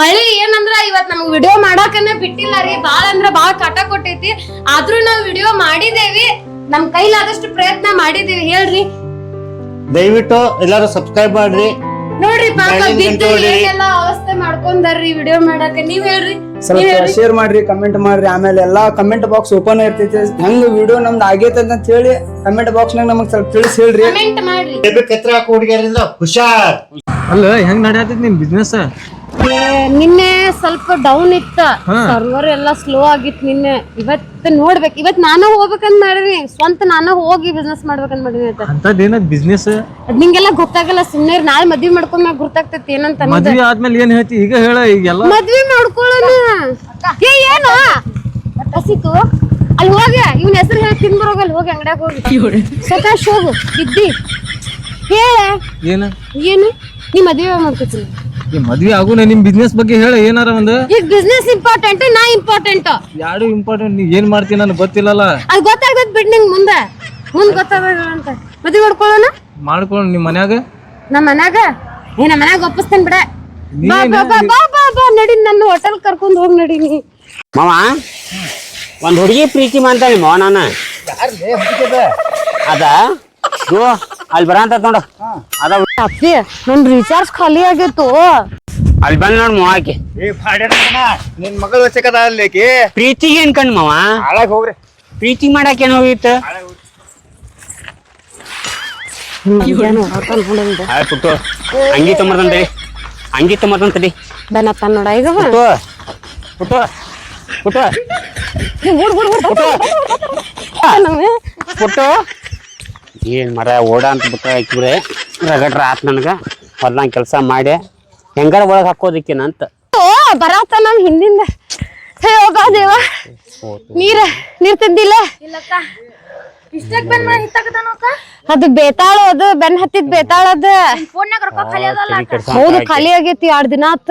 ಮಳಿ ಏನಂದ್ರ ಇವತ್ ನಮ್ಗ್ ವಿಡಿಯೋ ಮಾಡಾಕನ ಬಿಟ್ಟಿಲ್ಲ ರೀ. ಬಾಳ ಅಂದ್ರ ಬಾಳ ಕಾಟ ಕೊಟ್ಟೈತಿ. ಆದ್ರೂ ನಾವ್ ವಿಡಿಯೋ ಮಾಡಿದೇವಿ. ನಮ್ ಕೈಲಾದಷ್ಟು ಪ್ರಯತ್ನ ಮಾಡಿದೀವಿ. ಹೇಳ್ರಿ. ದಯವಿಟ್ಟು ಎಲ್ಲಾರು ಸಬ್ಸ್ಕ್ರೈಬ್ ಮಾಡ್ರಿ. ನೋಡ್ರಿ ಪಾಪ ಬಿದ್ದು. ಏನೆಲ್ಲ ಅವಸ್ಥೆ ಮಾಡ್ಕೊಂಡಾರ್ರಿ ವಿಡಿಯೋ ಮಾಡಾಕ. ನೀವ್ ಹೇಳ್ರಿ. ಸ್ವಲ್ಪ ಶೇರ್ ಮಾಡ್ರಿ ಕಮೆಂಟ್ ಮಾಡ್ರಿ. ಆಮೇಲೆ ಎಲ್ಲಾ ಕಮೆಂಟ್ ಬಾಕ್ಸ್ ಓಪನ್ ಇರ್ತೈತಿ. ಹೆಂಗ್ ವಿಡಿಯೋ ನಮ್ದು ಆಗೈತೆ ಅಂತ ಹೇಳಿ ಕಮೆಂಟ್ ಬಾಕ್ಸ್ ನಾಗ ನಮಗ್ ಸ್ವಲ್ಪ ತಿಳಿಸಿ ಹೇಳ್ರಿ. ಕಮೆಂಟ್ ಮಾಡ್ರಿ. ಹುಷಾರ್. ಅಲ್ಲ ಹೆಂಗ್ ನಡೆಯತೈತಿ ನಿಮ್ ಬಿಸ್ನೆಸ್ ನಿನ್ನೆ ಸ್ವಲ್ಪ ಡೌನ್ ಇತ್ತ. ಸರ್ವರ್ ಎಲ್ಲ ಸ್ಲೋ ಆಗಿತ್ತು ನಿನ್ನೆ. ಇವತ್ತು ನೋಡ್ಬೇಕು. ಇವತ್ ನಾನು ಹೋಗ್ಬೇಕಂತ ಮಾಡಿದ್ವಿ ಸ್ವಂತ ನಾನು ಹೋಗಿ ಬಿಸ್ನೆಸ್ ಮಾಡ್ಬೇಕಂತ ಮಾಡಿನಿ ಅಂತ ಅಂತದೇನ ಬಿಸ್ನೆಸ್ ಅದ್ ನಿಂಗೆಲ್ಲ ಗೊತ್ತಾಗಲ್ಲ ಸುಮ್ಮನೆ ನಾಳೆ ಮದ್ವೆ ಮಾಡ್ಕೊಂಡ್ ಮ್ಯಾಗ ಗೊತ್ತಾಗ್ತೈತಿ ಏನಂತ ಮದ್ವೆ ಆದ್ಮೇಲೆ ಏನ್ ಹೇಳ್ತಿ? ಈಗ ಹೇಳ ಈಗೆಲ್ಲ. ಮದ್ವಿ ಮಾಡ್ಕೊಳ್ಳೋಣ ಏ ಏನು? ಹಸಿತು. ಅಲ್ಲಿ ಹೋಗ. ಇವ್ನ ಹೆಸರು ಹೇಳಿ ತಿನ್ಬರೋಗ ಅಲ್ಲಿ ಹೋಗಿ ಅಂಗಡಿಯಾಗ ಹೋಗಿ. ಸಕಾಶ್ ಹೋಗು. ಬಿದ್ದಿ ಹೇಳ. ಏನು? ಏನು? ನೀ ಮದ್ವೆ ಮಾಡ್ಕೊತೀನಿ ಈ ಮದ್ವೆ ಆಗುನ ನಿಮ್ ಬಿಸ್ನೆಸ್ ಬಗ್ಗೆ ಹೇಳ ಏನಾರ ಒಂದು? ಈಗ ಬಿಸ್ನೆಸ್ ಇಂಪಾರ್ಟೆಂಟ್ ನಾ ಇಂಪಾರ್ಟೆಂಟ್ ಯಾರು ಇಂಪಾರ್ಟೆಂಟ್ ನೀ ಏನ್ ಮಾಡ್ತೀನಿ ನನಗೆ ಗೊತ್ತಿಲ್ಲಲ್ಲ. ಅದು ಗೊತ್ತಾಗತ್ ಬಿಡ್ ನಿಂಗ್ ಮುಂದೆ. ಮುಂದ್ ಗೊತ್ತಾಗ ಅಂತ. ಮದ್ವೆ ಮಾಡ್ಕೊಳ್ಳೋಣ? ಮಾಡ್ಕೊಂಡು ನಿಮ್ ಮನ್ಯಾಗ? ನಮ್ಮ ಮನ್ಯಾಗ? ಏ ನಮ್ಮ ಮನ್ಯಾಗ ಒಪ್ಪಿಸ್ತೇನೆ ಬಿಡ. ಬಾ ಬಾ ಬಾ ಬಾ ಬಾ ಬಾ ನಡಿ ನನ್ನ ಹೋಟೆಲ್ ಕರ್ಕೊಂಡ್ ಹೋಗಿ ನಡೀನಿ ನೀ. ಮಾವ ಒಂದ್ ಹುಡುಗಿ ಪ್ರೀತಿ ಮಾಡ್ತಾಳೆ ಮಾವ ನಾನು. ಅದ ಅಲ್ಲಿ ಬರಂತ ನೋಡು ಅದ ಅಪ್ಪಿ ನನ್ ರೀಚಾರ್ಜ್ ಖಾಲಿ ಆಗಿತ್ತು ಅಲ್ಲಿ ಬಂದ್ ನೋಡ್ ಮಾವ ಆಕಿ ಏ ನಿನ್ ಮಗಳು ವಚಕದ ಅಲ್ಲೇಕಿ ಪ್ರೀತಿಗೆ ಏನ್ ಕಣ್ ಮಾವ ಹಾಳಾಗ್ ಹೋಗ್ರಿ ಪ್ರೀತಿ ಮಾಡಕ್ ಏನ್ ಹೋಗಿತ್ತು ಪುಟ್ಟು ಅಂಗಿ ತೊಂಬರ್ತಂತಡಿ ಅಂಗಿ ತೊಂಬರ್ತಂತಡಿ ಬೆನತ್ತ ನೋಡ ಈಗ ಪುಟ್ಟು ಪುಟ್ಟು ಪುಟ್ಟು ಪುಟ್ಟು ಏನ್ ಮರ ಓಡ ಅಂತ ಬಿಟ್ಟು ಹಾಕಿದ್ರೆ ರಗಡ್ರ ಆತ್ ನನ್ಗೆ. ಹೊಲ್ದಂಗ್ ಕೆಲಸ ಮಾಡಿ ಹೆಂಗಾರ ಒಳಗ್ ಹಾಕೋದಿಕ್ಕೆ ಅಂತ. ಓ ಬರತ್ತ ನಮ್ ಹಿಂದಿಂದ. ಹೇ ಹೋಗ ದೇವ. ನೀರ ನೀರ್ ತಿಂದಿಲ್ಲ? ಅದು ಬೇತಾಳ ಅದು ಬೆನ್ ಹತ್ತಿದ್ ಬೇತಾಳ ಅದ. ಹೌದು ಖಾಲಿ ಆಗೈತಿ ಎರಡ್ ದಿನ ಆತ.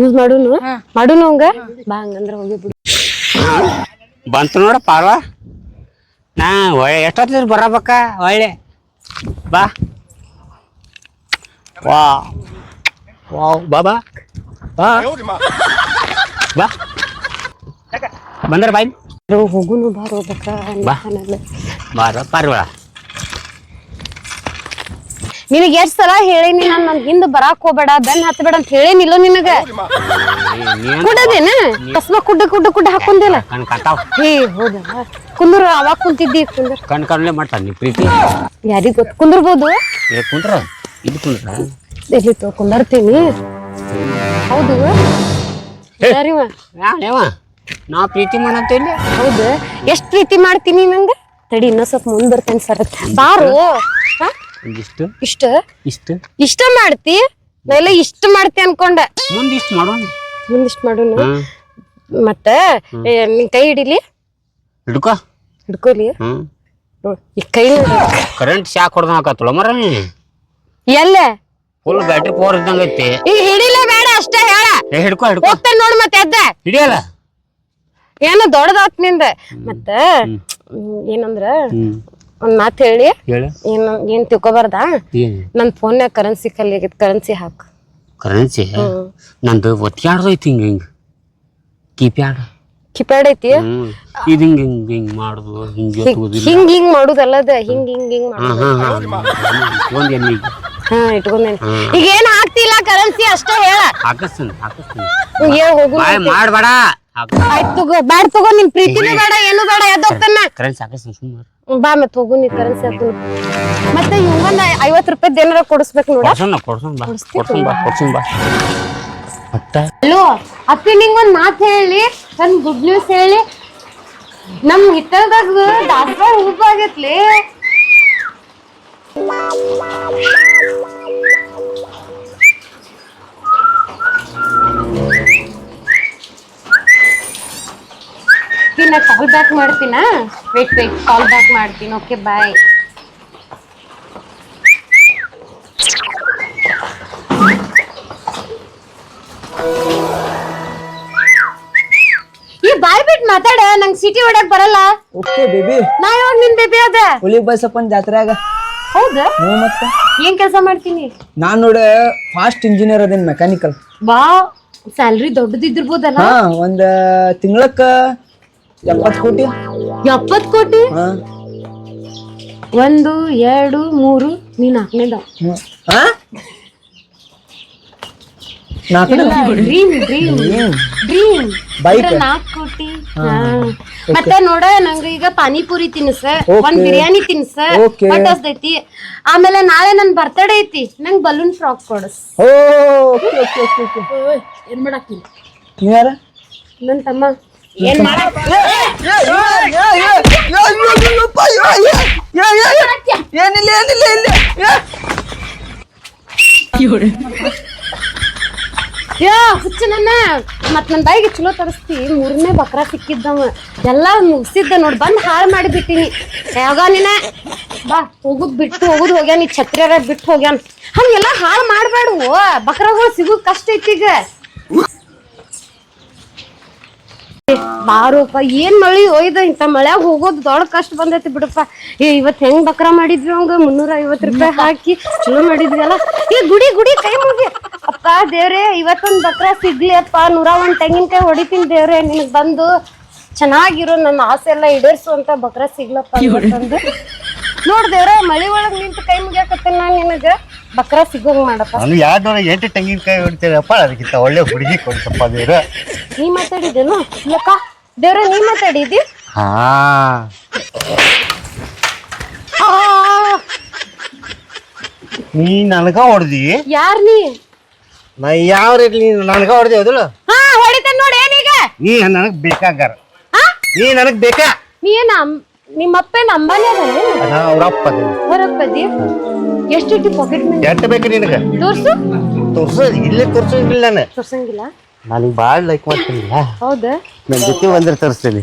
ಯೂಸ್ ಮಾಡುನು? ಮಾಡುನು ಹಂಗ ಬಾ ಹಂಗಂದ್ರ ಹೋಗಿ ಬಿಡು. ಬಂತು ನೋಡ ಪಾರ್ವ. ನಾ ಒಳ್ಳೆ ಎಷ್ಟೊತ್ತಿದ್ರು ಬರಬೇಕ? ಒಳ್ಳೆ. ಬಾ. ವಾ. ವಾವ್. ಬಾ ಬಾ. ಬಾ. ಬಂದ್ರ ಬಾಯ್. ಹೋಗುನು ಬಾರೋ ಬಕ್ಕ ಬಾ. ಬಾರ ಪಾರ್ವ ನಿನಗ್ ಎಷ್ಟು ಸಲ ಹೇಳೇನಿ ನಾನು, ನನ್ ಹಿಂದೆ ಬರಾಕ್ ಹೋಗ್ಬೇಡ ಬೆನ್ ಹತ್ತಬೇಡ ಅಂತ ಹೇಳೇನಿಲ್ಲ ನಿನಗ? ಕುಡದೇನ? ಕಸ್ಮ ಕುಡ್ಡ ಕುಡ್ಡ ಕುಡ್ಡ ಹಾಕೊಂದಿಲ್ಲ ಕಣ್ ಕಾತಾವ್. ಹೇ ಹೌದಾ? ಕುಂದ್ರ ಅವಾಗ ಕುಂತಿದ್ದಿ ಕುಂದ್ರ. ಕಣ್ ಕಣ್ಲೆ ಮಾಡ್ತಾನ ನೀ ಪ್ರೀತಿ. ಯಾರಿಗ್ ಗೊತ್ತ ಕುಂದ್ರಬಹುದು ಏ ಕುಂದ್ರ. ಇದು ಕುಂದ್ರ. ಎಲ್ಲಿ ತೋ ಕುಂದರ್ತೀನಿ. ಹೌದು. ಯಾರಿವ ಯಾವ ನಾ ಪ್ರೀತಿ ಮಾಡಂತ ಇಲ್ಲಿ. ಹೌದು. ಎಷ್ಟ್ ಪ್ರೀತಿ ಮಾಡ್ತೀನಿ ನಂಗ? ತಡಿ ಇನ್ನೊಂದ್ ಸ್ವಲ್ಪ ಮುಂದ್ ಬರ್ತೇನೆ ಸರ್ ಬಾರು? ಒಂದಿಷ್ಟು? ಇಷ್ಟ? ಇಷ್ಟು? ಇಷ್ಟ ಮಾಡ್ತಿ? ನಾ ಎಲ್ಲ ಇಷ್ಟ ಮಾಡ್ತಿ ಅನ್ಕೊಂಡೆ. ಮುಂದೆ ಇಷ್ಟು ಮಾಡೋಣ. ಮುಂದಿಷ್ಟ ಮಾಡೋನು. ಮತ್ತೆ ಏ, ನಿನ್ ಕೈ ಹಿಡಿಲಿ? ಹಿಡ್ಕೋ. ಹಿಡ್ಕೊಲಿ. ಹ್ಮ್. ನೋಡ್, ಈ ಕೈ ಕರೆಂಟ್ ಶಾಕ್ ಹೊಡೆದ ಹಾಕತ್ತಲ್ಲ ಮರ ಎಲ್ಲ? ಫುಲ್ ಬ್ಯಾಟ್ರಿ ಪವರ್ ಇದ್ದಂಗ ಐತಿ. ಈ ಹಿಡಿಲೇ ಬೇಡ ಅಷ್ಟೇ ಹೇಳ. ಏ ಹಿಡ್ಕೊ ಹಿಡ್ಕೊ. ಹೋಗ್ತೇನೆ ನೋಡ್ ಮತ್ತೆ ಎದ್ದ. ಹಿಡಿಯಲ್ಲ? ಏನೋ ದೊಡ್ಡದಾತ್ನಿಂದ. ಮತ್ತ ಹ್ಮ್, ಏನಂದ್ರ ಹ್ಮ್. ಒಂದ್ ಮಾತ್ ಹೇಳಿ. ಏನು ಏನ್ ಏನ್ ತಿಳ್ಕೊಬಾರ್ದಾ? ಏನು? ನನ್ ಫೋನ್ಯಾಗ ಕರೆನ್ಸಿ ಕಲ್ಲಿ ಕರೆನ್ಸಿ ಹಾಕ್. ಕರೆನ್ಸಿ ನಂದು ಒತ್ತಿಯಾಡ್ದು ಐತಿ ಹಿಂಗ ಹಿಂಗ. ಕೀಪ್ಯಾಡ್. ಕಿಪ್ಯಾಡ್ ಐತಿ? ಹ್ಮ್. ಇದು ಹಿಂಗೆ ಹಿಂಗೆ ಹಿಂಗೆ ಮಾಡುದು ಹಿಂಗೆ ಎತ್ತುವುದಿಲ್ಲ ಹಿಂಗ್ ಹಿಂಗ್ ಮಾಡುದಲ್ಲದ ಹಿಂಗ್ ಹಿಂಗ್ ಹಿಂಗ್ ಹಾ ಮಾಡುದು. ಹಾ ಹಾ ಒಂದ್ ಎಮ್ಮಿ ಹಾ ಇಟ್ಕೊಂಡೇನಿ. ಈಗ ಏನ್ ಆಗ್ತಿಲ್ಲ ಕರೆನ್ಸಿ ಅಷ್ಟೇ ಹೇಳ. ಹಾಕಿಸ್ತೀನಿ ಹಾಕಿಸ್ತೀನಿ. ಹೇಳ್ ಹೋಗು ಬಾಯ್ ಮಾಡ್ಬೇಡ. ಆಯ್ತು ತಗೋ ಬ್ಯಾಡ ತಗೋ ನಿನ್ ಪ್ರೀತಿನೂ ಬೇಡ ಏನು ಬೇಡ ಎದ್ದೋಗ್ತಾನ ಕರೆನ್ಸಿ ಹಾಕಿಸ್ತೀನಿ ಸುಮ್ಮನೆ ಬಾ ಮತ್ತೆ ಹೋಗು ನೀ ಕರೆನ್ಸಿ ಹಾಕು. ಮತ್ತೆ ಇವಂದ ಐವತ್ ರೂಪಾಯಿ ಏನಾರ ಕೊಡಿಸ್ಬೇಕು ನೋಡ. ಕೊಡ್ಸೋಣ ಕೊಡ್ಸೋಣ ಬಾ ಕೊಡ್ಸೋಣ ಬಾ ಕೊಡ್ಸೋಣ ಬಾ. ಮತ್ತ ಹಲೋ ಅಪ್ಪಿ ನಿಂಗ್ ಒಂದ್ ಮಾತ್ ಹೇಳಿ ನನ್ ಗುಡ್ ನ್ಯೂಸ್ ಹೇಳಿ. ನಮ್ ಹಿತ್ತಲ್ದಾಗ ದಾಸವಾಳ ಹೂವು ಆಗೈತ್ಲಿ ನಾ ಕಾಲ್ ಬ್ಯಾಕ್ ಮಾಡ್ತೀನಾ? ವೇಟ್ ವೇಟ್ ಕಾಲ್ ಬ್ಯಾಕ್ ಮಾಡ್ತೀನಿ. ಓಕೆ ಬಾಯ್ ಈ ಬಾಯ್ ಬಿಟ್ ಮಾತಾಡ ನಂಗ್ ಸಿಟಿ ಹೊಡಕ್ ಬರಲ್ಲ. ಓಕೆ ಬೇಬಿ ನಾ ಯಾವಾಗ ನಿನ್ ಬೇಬಿ ಅದ. ಹುಲಿ ಬಸಪ್ಪನ್ ಜಾತ್ರೆಯಾಗ. ಹೌದಾ? ಹ್ಞೂ ಮತ್ತೆ. ಏನ್ ಕೆಲಸ ಮಾಡ್ತೀನಿ? ನಾನ್ ನೋಡ ಫಾಸ್ಟ್ ಇಂಜಿನಿಯರ್ ಅದೇನ್ ಮೆಕ್ಯಾನಿಕಲ್ ಬಾ ಸ್ಯಾಲ್ರಿ ದೊಡ್ಡದಿದ್ದಿರ್ಬೋದಲ್ಲ? ಹಾ ಒಂದ್ ತಿಂಗಳಕ್ಕ ಎಪ್ಪತ್ ಕೋಟಿ? ಎಪ್ಪತ್ ಕೋಟಿ? ಒಂದು ಎರಡು ಮೂರು ನೀ ನಾಲ್ಕನೇ ಡ್ರೀಮ್ ಡ್ರೀಮ್ ಡ್ರೀಮ್. ನಾಲ್ಕು ಕೋಟಿ. ಹಾ. ಮತ್ತೆ ನೋಡ ನಂಗ ಈಗ ಪಾನಿಪುರಿ ತಿನ್ಸ ಒಂದ್. ಬಿರಿಯಾನಿ ತಿನ್ಸ. ಐತಿ ಆಮೇಲೆ ನಾಳೆ ನನ್ ಬರ್ತಡೇ ಐತಿ. ನಂಗ್ ಬಲೂನ್ ಫ್ರಾಕ್ ಕೊಡಸ್. ಏನ್ ಮಾಡಾಕಿ? ನನ್ ತಮ್ಮ. ಏನ್ ಮಾಡಾಕ ಏನಿಲ್ಲ ಏನಿಲ್ಲ ಇಲ್ಲ ಯಾ ಹುಚ್ಚ ನನ್ನ ಮತ್ ನನ್ ಬಾಯಿಗೆ ಚಲೋ ತರಿಸ್ತಿ ಮೂರನೇ ಬಕ್ರ ಸಿಕ್ಕಿದ್ದವ ಎಲ್ಲ ಮುಗಿಸಿದ್ದ ನೋಡಿ ಬಂದ್ ಹಾಳು ಮಾಡಿಬಿಟ್ಟಿನಿ ಯಾವಾಗ ನೀನ ಬಾ ಹೋಗುದ್ ಬಿಟ್ಟು ಹೋಗುದ್ ಹೋಗ್ಯಾನ ಈ ಛತ್ರಿಯರ ಬಿಟ್ಟು ಹೋಗ್ಯಾನ ಹಂಗೆಲ್ಲ ಹಾಳು ಮಾಡ್ಬೇಡು ಬಕ್ರಗಳು ಸಿಗುದ್ ಕಷ್ಟ ಐತಿ ಈಗ ಬಾರೋಪ ಏನ್ ಮಳಿ ಒಯ್ದ ಇಂತ ಮಳ್ಯಾಗ ಹೋಗೋದು ದೊಡ್ಡ ಕಷ್ಟ ಬಂದೈತಿ ಬಿಡಪ್ಪ. ಏ ಇವತ್ ಹೆಂಗ್ ಬಕ್ರ ಮಾಡಿದ್ವಿ ಅವಂಗ? ಮುನ್ನೂರ ಐವತ್ ರೂಪಾಯಿ ಹಾಕಿ ಚಲೋ ಮಾಡಿದ್ವಿ ಅಲ್ಲ ಏ ಗುಡಿ ಗುಡಿ ಕೈ ಮುಗಿ. ಅಪ್ಪ ದೇವ್ರೆ ಇವತ್ತೊಂದ್ ಬಕ್ರ ಸಿಗ್ಲಿ ಅಪ್ಪ. ನೂರ ಒಂದ್ ತೆಂಗಿನಕಾಯಿ ಹೊಡಿತೀನಿ ದೇವ್ರೆ ನಿನಗ್ ಬಂದು ಚೆನ್ನಾಗಿರೋ ನನ್ನ ಆಸೆ ಎಲ್ಲ ಈಡೇರ್ಸು ಅಂತ ಬಕ್ರ ಸಿಗ್ಲಪ್ಪ ನೋಡ್ ದೇವ್ರೆ ಮಳಿ ಒಳಗ್ ನಿಂತು ಕೈ ಮುಗಿಯಾಕತ್ತ ನಾನ್ ನಿನಗ? ಬಕ್ರ ಸಿಗೋಂಗ್ ಮಾಡಪ್ಪ. ನಾನು ಎರಡು ನೂರ ಎಂಟು ತೆಂಗಿನಕಾಯಿ ಹೊಡಿತೀರಪ್ಪ ಅದಕ್ಕಿಂತ ಒಳ್ಳೆ ಹುಡುಗಿ ಕೊಡ್ತಪ್ಪ ದೇವ್ರ. ನೀ ಮಾತಾಡಿದೇನು ಇಲ್ಲಕ್ಕ ದೇವ್ರ ನೀ ಮಾತಾಡಿದಿ ಹಾ. ಆ, ನೀ ನನಗ ಹೊಡ್ದಿ? ಯಾರ್ ನೀ? ನಾ ಯಾವ ರೇಟ್ ನೀ ನನಗ ಹೊಡ್ದಿ ಅದಲ್ಲ ಹಾ ಹೊಡಿತೇನ್ ನೋಡಿ ಏನೀಗ? ನೀ ನನಗ್ ಬೇಕಾಗಾರ. ಹಾ ನೀ ನನಗ್ ಬೇಕಾ? ನೀ ಏನ ನಿಮ್ಮಪ್ಪನ ಅಂಬಾನಿ ಅದಾನೆ. ನಾ ಅವ್ರಪ್ಪ ಅದೀನಿ. ಹೊರಪ್ಪದಿ ಎಷ್ಟಿಟ್ಟು ಪಾಕೆಟ್ ಮನಿ ಎಷ್ಟ್ ಬೇಕು ನಿನಗೆ? ತೋರ್ಸು. ತೋರ್ಸು ಇಲ್ಲೇ ತೋರ್ಸಂಗಿಲ್ಲ ನಾನು. ತೋರ್ಸಂಗಿಲ್ಲ. ನನಗೆ ಭಾಳ ಲೈಕ್ ಮಾಡ್ತೀನಿಲ್ಲ ಹೌದಾ? ನನ್ನ ಜೊತೆ ಬಂದ್ರೆ ತೋರಿಸ್ತೀನಿ.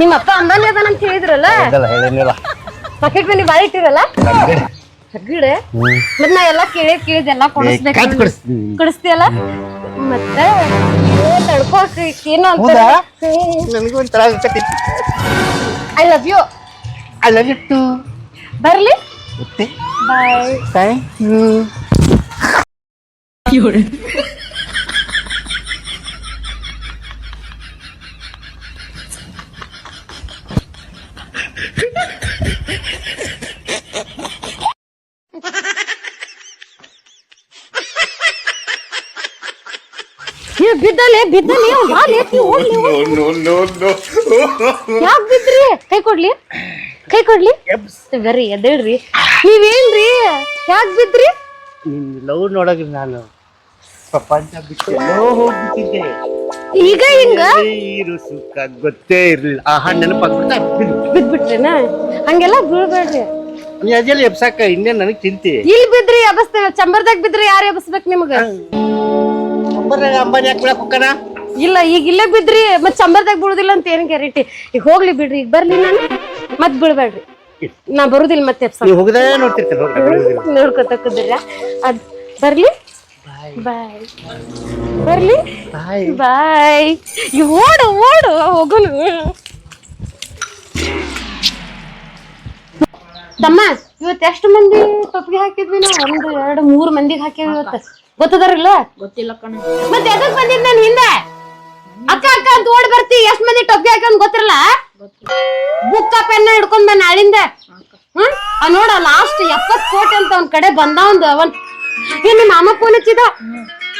ನಿಮ್ಮ ಅಪ್ಪ ಅಂಬಾನಿ ಅದಾನ ಅಂತ ಹೇಳಿದ್ರಲ್ಲ? ಅದಲ್ಲ ಪಾಕೆಟ್ ಮನಿ ಭಾಳ ಇಟ್ಟಿರಲ್ಲ? ಗಿಡ ಮತ್ತೆ ನಾ ಎಲ್ಲ ಕೇಳಿ ಕೇಳಿದ ಎಲ್ಲ ಕೊಡಿಸ್ಬೇಕು. ಕೊಡಿಸ್ತೀಯಲ್ಲ? ಮತ್ತೆ ತಡ್ಕೋಕ್ ಏನೋ ಅಂತ ಹೌದಾ? I love you I love you too ಬರ್ಲಿ. ಮತ್ತೆ ಬಾಯ್ ಥ್ಯಾಂಕ್ ಯು ಏ ಬಿದ್ದಲೆ ನೋ ನೋ ನೋ ಯಾಕ್ ಬಿದ್ರಿ ಕೈ ಕೊಡ್ಲಿ ಕೈ ಕೊಡ್ಲಿ. ಬರ್ರಿ ಎದ್ದೇಳ್ರಿ. ನೀವೇನ್ರಿ? ಯಾಕ್ ಬಿದ್ರಿ ನಿನ್ ಲವ್ ನೋಡಕ್ ನಾನು ಪ್ರಪಂಚ ಬಿಟ್ಟು ಎಲ್ಲೋ ಹೋಗ್ಬಿಟ್ಟಿದ್ದೆ. ಈಗ ಹಿಂಗ? ಇರು ಸುಖ ಗೊತ್ತೇ ಇರ್ಲಿಲ್ಲ. ಆಹಾ ನೆನಪಾಗ್ಬಿಡ್ತಾ ಬಿದ್ಬಿಟ್ರೇನ? ಹಂಗೆಲ್ಲ ಬೀಳ್ಬೇಡ್ರಿ. ನೀ ಅದೆಲ್ಲ ಎಬ್ಸಾಕ ಇನ್ನೇನ್ ನನಗ್ ತಿಂತಿ ಇಲ್ಲಿ ಬಿದ್ರಿ ಎಬಸ್ತೇವೆ ಚಂಬರ್ದಾಗ ಬಿದ್ರಿ ಯಾರು ಎಬಸ್ಬೇಕು ನಿಮ್ಗ? ನಂಬರ್ ಅಂಬಾನಿ ಯಾಕೆ ಬಿಡಕ್ ಹೋಗ್ಕಣ ಇಲ್ಲ ಈಗ ಇಲ್ಲೇ ಬಿದ್ರಿ ಮತ್ ಚಂಬರ್ದಾಗ ಬಿಡುದಿಲ್ಲ ಅಂತ ಏನ್ ಗ್ಯಾರಂಟಿ ಈಗ ಹೋಗ್ಲಿ ಬಿಡ್ರಿ ಈಗ ಬರ್ಲಿ ನಾನು. ಮತ್ ಬಿಡ್ಬೇಡ್ರಿ ನಾ ಬರುದಿಲ್ಲ ಮತ್ತೆ ಎಬ್ಸ ನೀವು ಹೋಗದೇ ನೋಡ್ತಿರ್ತೀರ? ಹೋಗ್ರಿ ನೋಡ್ಕೊತಕ್ಕದ್ರ. ಅದ್ ಬರ್ಲಿ? ಬಾಯ್. ಬರ್ಲಿ? ಬಾಯ್. ಓಡು ಓಡು ಹೋಗುನು. ತಮ್ಮ ಇವತ್ತು ಎಷ್ಟು ಮಂದಿ ತೊಪ್ಪಿಗೆ ಹಾಕಿದ್ವಿ ನಾವು? ಒಂದು ಎರಡು ಮೂರು ಮಂದಿಗೆ ಹಾಕಿದ್ವಿ ಇವತ್ತು. ಗೊತ್ತದಾರಿಲ್ಲ ಗೊತ್ತಿಲ್ಲ ಕಣ. ಮತ್ತೆ ಎದಕ್ ಬಂದಿದ್ ನಾನು ಹಿಂದೆ? ಅಕ್ಕ ಅಕ್ಕ ಅಂತ ಓಡ್ ಬರ್ತಿ ಎಷ್ಟ್ ಮಂದಿ ಟೊಪ್ಪಿ ಹಾಕೊಂಡ್ ಗೊತ್ತಿರಲ್ಲ? ಬುಕ್ಕ ಪೆನ್ನ ಹಿಡ್ಕೊಂಡ್ ಬಂದ ನಾಳಿಂದ. ಹ್ಮ್? ಆ ನೋಡ ಲಾಸ್ಟ್ ಎಪ್ಪತ್ ಕೋಟಿ ಅಂತ ಅವ್ನ್ ಕಡೆ ಬಂದ ಒಂದ್ ಅವನ್. ಏನ್ ನಿಮ್ಮ ಮಾಮ ಫೋನ್ ಹಚ್ಚಿದ?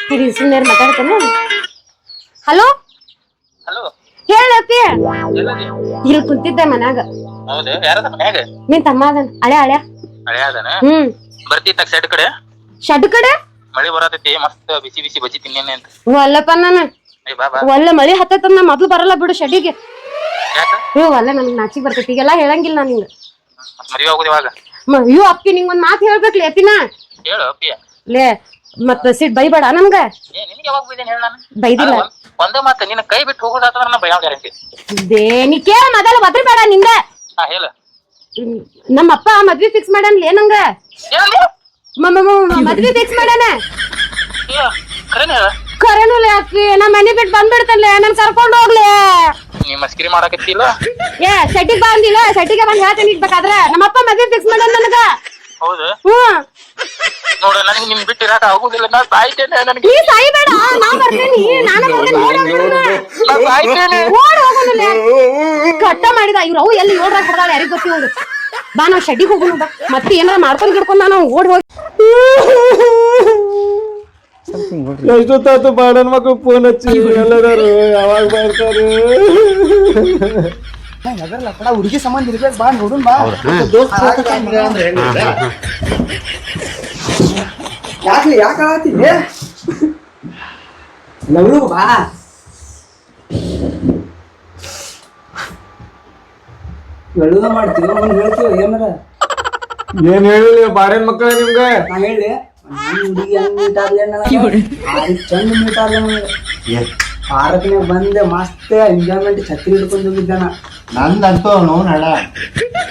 ಸರಿ ಸುಮ್ಮನೆ ಮಾತಾಡ್ತಾನೆ ಹಲೋ ಹಲೋ ಹೇಳಪ್ಪಿ ಇಲ್ಲಿ ಕುಂತಿದ್ದೆ ಮನ್ಯಾಗ. ನಿನ್ ತಮ್ಮ ಅದನ್? ಹಳೆ ಹಳೆ. ಹ್ಮ್. ಬರ್ತಿ ತಕ್ ಕಡೆ? ಶೆಡ್ ಕಡೆ? ಮಳಿ ಬರತೈತಿ ಮಸ್ತ್ ಬಿಸಿ ಬಿಸಿ ಬಜ್ಜಿ ತಿನ್ನೇನೆ ಅಂತ. ಒಲ್ಲಪ್ಪ ನಾನು ಏ ಬಾ ಬಾ. ಒಳ್ಳೆ ಮಳಿ ಹತ್ತೈತಂದ ನಾ ಮೊದ್ಲು ಬರಲ್ಲ ಬಿಡು ಶಡಿಗೆ ಯಾಕ? ಹ್ಞೂ ಒಳ್ಳೆ ನನ್ಗೆ ನಾಚಿಗೆ ಬರ್ತೈತಿ ಈಗೆಲ್ಲ ಹೇಳಂಗಿಲ್ಲ ನಾನು ನಿಂಗೆ. ಮತ್ ಮದ್ವೆ ಆಗೋದು ಇವಾಗ ಮ- ಅಪ್ಪಿ ನಿಂಗೆ ಒಂದ್ ಮಾತು ಹೇಳ್ಬೇಕ್ಲಿ ಅಪ್ಪಿನ. ಹೇಳು ಅಪ್ಪಿಯ. ಲೇ ಮತ್ತ ಸಿಟ್ ಬೈಬೇಡ ನಮ್ಗ ಏ ನಿನ್ಗೆ ಯಾವಾಗ ಬೈದೇನೆ ಹೇಳ ನಾನು. ಬೈದಿಲ್ಲ. ಅಲ್ಲ, ಒಂದ್- ಒಂದೇ ಮಾತು ನಿನ್ನ ಕೈ ಬಿಟ್ಟು ಹೋಗೋದಾತಂದ್ರ ನಾ ಭಯ ಗ್ಯಾರಂಟಿ ದೇ ನೀ ಕೇಳ ಮೊದಲ ಒದ್ರಬೇಡ ನಿಂದ. ಹಾ ಹೇಳು. ನಮ್ಮ ಅಪ್ಪ ಮದ್ವಿ ಫಿಕ್ಸ್ ಮಾಡ್ಯಾನ್ಲೇ ನಂಗ. ಮ- ಮದ್ವಿ ಫಿಕ್ಸ್ ಮಾಡ್ಯಾನ ಏ, ಖರೇನ ಹೇಳ. ಕರೆನು ಲೇ ಅಪ್ಪಿ ನಾ ಮನೆ ಬಿಟ್ಟು ಬಂದ್ಬಿಡ್ತೇನೆ ನನ್ ಕರ್ಕೊಂಡು ಹೋಗ್ಲಿ. ನೀ ಮಸ್ಕಿರಿ ಮಾಡಕತ್ತಿಲ್ಲ ಏ ಸೆಟ್ಟಿಗೆ ಬಂದಿಲ್ಲ ಸೆಟ್ಟಿಗೆ ಬಂದು ಹೇಳ್ತೀನಿ ಈಗ ಬೇಕಾದ್ರೆ ನಮ್ಮಪ್ಪ ಮದ್ವೆ ಫಿಕ್ಸ್ ಮಾಡ್ಯಾನ ನನಗ. ಹೌದು. ಹ್ಮ್ ನೋಡು ನನಗೆ ನಿನ್ ಬಿಟ್ಟು ಇರಕ ಆಗುದಿಲ್ಲ. ನಾ ಸಾಯ್ತೇನೆ ನನಗೆ. ನೀ ಸಾಯಿ ಬೇಡ ನಾ ಬರ್ತೀನಿ ನಾನು ಬರ್ತೀನಿ ಓಡ್ ಹೋಗೋಣ. ನಾ ಸಾಯ್ತೇನೆ. ಓಡ್ ಹೋಗೋಣ ಕಟ್ಟ ಮಾಡಿದ ಇವ್ರು ಅವು ಎಲ್ಲಿ ಓಡ್ರಾಗ ಬಿಡ್ದಾಳ ಯಾರಿಗ್ ಗೊತ್ತಿ ಬಾ ನಾವ್ ಶೆಡ್ಡಿಗೆ ಹೋಗೋಣ ಬಾ. ಮತ್ತೆ ಏನಾರ ಮಾಡ್ಕೊಂಡು ಗಿಡ್ಕೊಂಡ್ ನಾನು ಓಡ್ ಹೋಗಿ ಎಷ್ಟೊತ್ತಾತು ಬಾಡನ್ ಮಕ್ಕಳು ಫೋನ್ ಹಚ್ಚಿ ಎಲ್ಲದಾರು ಯಾವಾಗ ಬರ್ತಾರೆ? ಹುಡುಗಿ ಸಂಬಂಧ ಇರ್ಬೇಕು ಬಾ ನೋಡು ಬಾ. ಯಾಕ್ಲಿ ಯಾಕೆ ಆಗತ್ತಿ ಲವ್ಲು ಬಾ. ಎಳ್ಳುದ ಮಾಡ್ತೀವಿ ಅವ್ನು ಹೇಳ್ತೀವಿ ಏನಾರ ಏನ್ ಹೇಳಿಲ್ಲ ಬಾರೇನ್ ಮಕ್ಕಳ ನಿಮ್ಗೆ? ನಾ ಹೇಳಿ ನಾನು ಹುಡುಗಿ ಹೆಂಗ್ ಮೀಟ್ ಆಗ್ಲಿ ಚಂದ ಮೀಟ್ ಆಗ್ಲಿ ನನಗೆ ಪಾರ್ಕ್ನಾಗ ಬಂದೆ ಮಸ್ತ್ ಎಂಜಾಯ್ಮೆಂಟ್ ಛತ್ರಿ ಹಿಡ್ಕೊಂಡು ಹೋಗಿದ್ದಾನ. ನಂದಂತೂ ನೋನ್ ಹಡ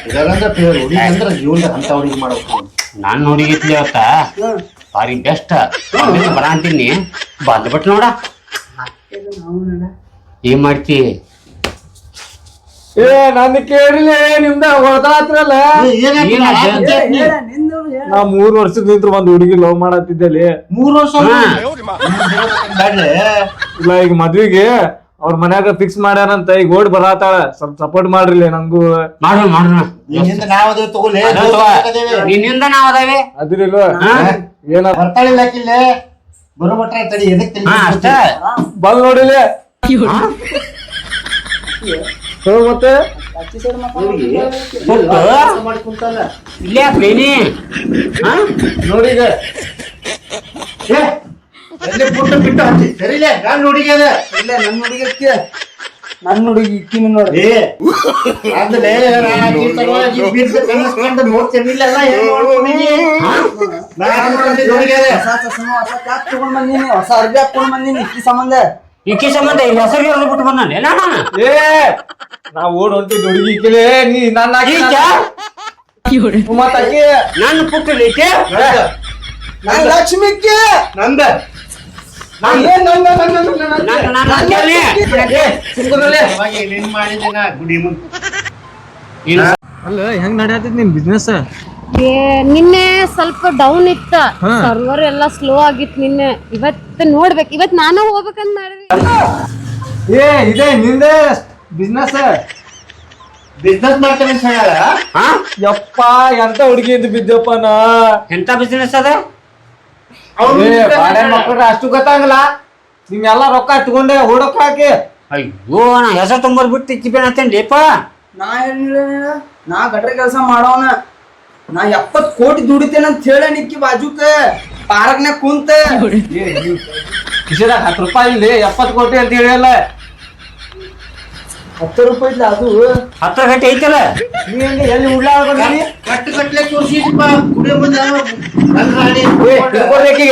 ಇದರಂದ್ರ ಹುಡುಗಿ ಅಂದ್ರ ಜೀವನದಾಗ ಅಂತ ಹುಡುಗಿ ಮಾಡ್ಬೇಕು ನಾನ್ ನೋಡಿಗಿತ್ಲಿ ಅವತ್ತ ಬಾರಿ ಬೆಸ್ಟ್ ಬರ ಅಂತೀನಿ ಬಂದ್ಬಿಟ್ ನೋಡ. ನಾವು ನಡ. ಏನ್ ಮಾಡ್ತಿ? ಏ ನಂದು ಕೇಳಿಲ್ಲ ನಿಮ್ದ ಹೊಡೆದಾತ್ರಲ್ಲ ನಾ ಮೂರ್ ವರ್ಷದ ನಿಂತ್ರ ಒಂದ್ ಹುಡುಗಿ ಲವ್ ಮಾಡತ್ತಿದ್ದಲ್ಲಿ ಮೂರ್ ವರ್ಷ ಇಲ್ಲ ಈಗ ಮದ್ವಿಗೆ ಅವ್ರ ಮನ್ಯಾಗ ಫಿಕ್ಸ್ ಮಾಡ್ಯಾರಂತ ಈಗ ಓಡ್ ಬರಾತಾಳ ಸ್ವಲ್ಪ ಸಪೋರ್ಟ್ ಮಾಡ್ರಿ ನಂಗೂ. ಮಾಡ್ರಿ ಮಾಡೋಣ ನಿನ್ನಿಂದ ನಾವ್ ಅದೇ ತಗೊಳ್ಳಿ ನಿನ್ನಿಂದ ನಾವ್ ಅದಾವೆ? ಅದಿರಿಲ್ವ? ಏನ ಬರ್ತಾಳಿಲ್ಲ ಬರೋಬಟ್ರೆ ತಡಿ ಬಂದ್ ನೋಡಿಲ್ಲ ಹ್ಞೂ ಮತ್ತೆ ಇಲ್ಲೇ ಪ್ಲೇನಿ ಹಾ ನೋಡಿಗ ಎಲ್ಲಿ ಪುಟ್ಟ ಬಿಟ್ಟು ಹಚ್ಚಿ ಸರಿಲೇ ನಾನ್ ಅದ ಇಲ್ಲ ನನ್ನ ಹುಡುಗಿ ನನ್ನ ಹುಡುಗಿ ಇಕ್ಕಿನ ನೋಡಿ ಅಂದ್ರೆ ತಗೊಂಡ್ ಬಂದೀನಿ ಹೊಸ ಅರ್ಬಿ ಹಾಕೊಂಡ್ ಬಂದಿನಿ ಇಕ್ಕಿ ಸಂಬಂಧ ಈಕಿ ಸಂಬಂಧ ಈ ಹೆಸರು ಬಿಟ್ಟು ಬಂದಾನೆ. ನಾನು ಏ ನಾ ಓಡ್ ಹುಡುಗಿ ಕಿಲೆ ನೀ ನನ್ನ ಈಕ ಮತ್ತ ಆಕಿ ನನ್ನ ಈಕೆ ನಂದ. ನಂದ. ನಂದ. ನಂದ ನಂದ ನನ್ನ ನಾ ಮುಂದೆ. ಇಲ್ಲ ಅಲ್ಲ ಹೆಂಗ್ ನಡೆಯತೈತಿ ನಿನ್ ಬಿಸ್ನೆಸ್ ನಿನ್ನೆ ಸ್ವಲ್ಪ ಡೌನ್ ಇತ್ತ. ಸರ್ವರ್ ಎಲ್ಲ ಸ್ಲೋ ಆಗಿತ್ತು ನಿನ್ನೆ. ಇವತ್ತು ನೋಡ್ಬೇಕು. ಇವತ್ ನಾನು ಹೋಗ್ಬೇಕಂತ ಮಾಡಿದ್ವಿ. ಏ ಇದೆ ನಿಂದೆ. ಬಿಸ್ನೆಸ್ ಬಿಸ್ನೆಸ್ ಮಾಡ್ತೇನೆ ಅಂತ ಯಪ್ಪ ಎಂತ ಹುಡುಗಿ ಅಂತ ಬಿದ್ದಪ್ಪ ನಾ? ಎಂತ ಬಿಸ್ನೆಸ್ ಅದ? ಅಷ್ಟು ಗೊತ್ತಾಗಲ್ಲ. ನಿಮ್ಗೆಲ್ಲ ರೊಕ್ಕ ಇಟ್ಕೊಂಡೆ ಹೋಡಕ್ ಹಾಕಿ. ಅಯ್ಯೋ ನಾ ಹೆಸರು ತುಂಬ ಬಿಟ್ಟು ಕಿಬೇನ ಲೇಪ ನಾ ಏನಿಲ್ಲ ನಾ ಗಟ್ರ ಕೆಲಸ ಮಾಡೋನ. ನಾ ಎಪ್ಪತ್ ಕೋಟಿ ದುಡಿತೇನೆ ಅಂತ ಹೇಳಿ ನಿಕ್ಕಿ ಬಾಜುಕ. ಪಾರ್ಕ್ನಾಗ ಕುಂತ. ಕಿಶೆದಾಗ ಹತ್ತು ರೂಪಾಯಿ ಇಲ್ಲಿ ಎಪ್ಪತ್ತು ಕೋಟಿ ಅಂತ ಹೇಳಿಯಲ್ಲ ಹತ್ತು ರೂಪಾಯಿ ಇಲ್ಲ ಅದು. ಹತ್ರ ಗಂಟೆ ಐತಲ್ಲ? ನೀ ಎಲ್ಲಿ ಉಡ್ಲಾಳ ಬಂದಿರಿ ಕಟ್ಟು ಕಟ್ಲೆ ತೋರ್ಸಿದಪ್ಪ ಕುಡಿಯೋ ಮುಂದೆ ನನ್ನ ರಾಣಿ ಏ ಹಿಡ್ಕೊಡ್ಬೇಕೀಗ